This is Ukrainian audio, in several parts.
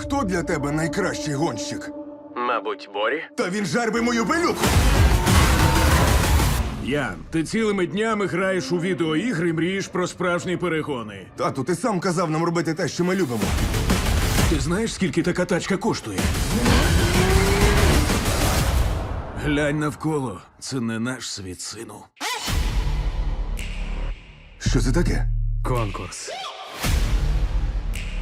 Хто для тебе найкращий гонщик? Мабуть, Борі? Та він жарби мою пилюку! Ян, ти цілими днями граєш у відеоігри і мрієш про справжні перегони. Тату, ти сам казав нам робити те, що ми любимо. Ти знаєш, скільки така тачка коштує? Глянь навколо, це не наш світ, сину. Що це таке? Конкурс.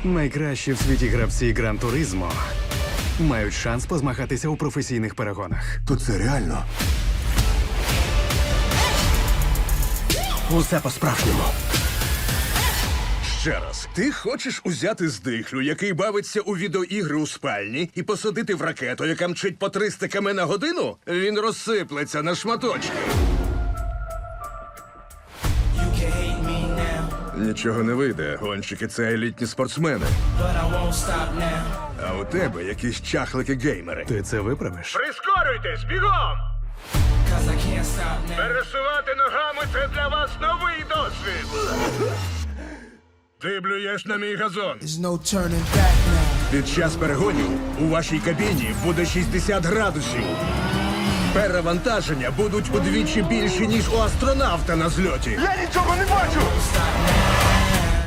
Найкращі в світі гравці Гран Туризмо мають шанс позмагатися у професійних перегонах. То це реально. Усе по-справжньому. Ще раз, ти хочеш узяти здихлю, який бавиться у відеоігри у спальні, і посадити в ракету, яка мчить по 300 км на годину? Він розсиплеться на шматочки. Нічого не вийде. Гонщики це елітні спортсмени. А у тебе якісь чахлики геймери. Ти це виправиш? Прискорюйтесь, бігом! Пересувати ногами це для вас новий досвід. Ти блюєш на мій газон. No back now. Під час перегонів у вашій кабіні буде 60 градусів. Перевантаження будуть удвічі більші, ніж у астронавта на зльоті. Я нічого не бачу!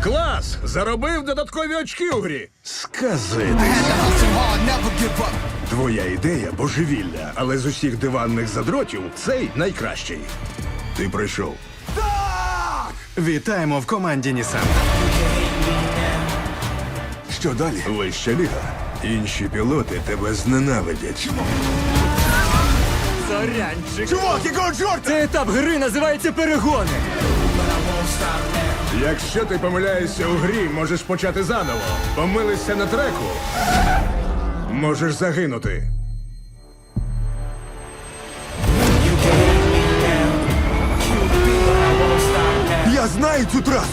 Клас! Заробив додаткові очки у грі. Сказити. Hustle hard, never give up. Твоя ідея божевільна, але з усіх диванних задротів цей найкращий. Ти прийшов. Вітаємо в команді Нісан. Що далі? Вища ліга. Інші пілоти тебе зненавидять. Чувак, якого чорта? етап гри називається перегони. Якщо ти помиляєшся у грі, можеш почати заново. Помилишся на треку. Можеш загинути. Я знаю цю трасу!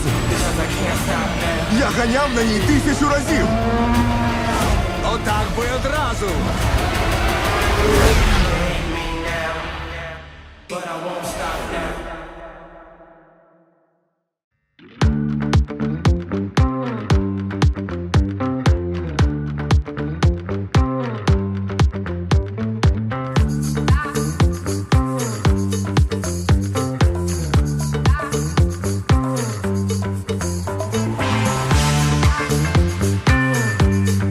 Я ганяв на ній тисячу разів! Отак би одразу.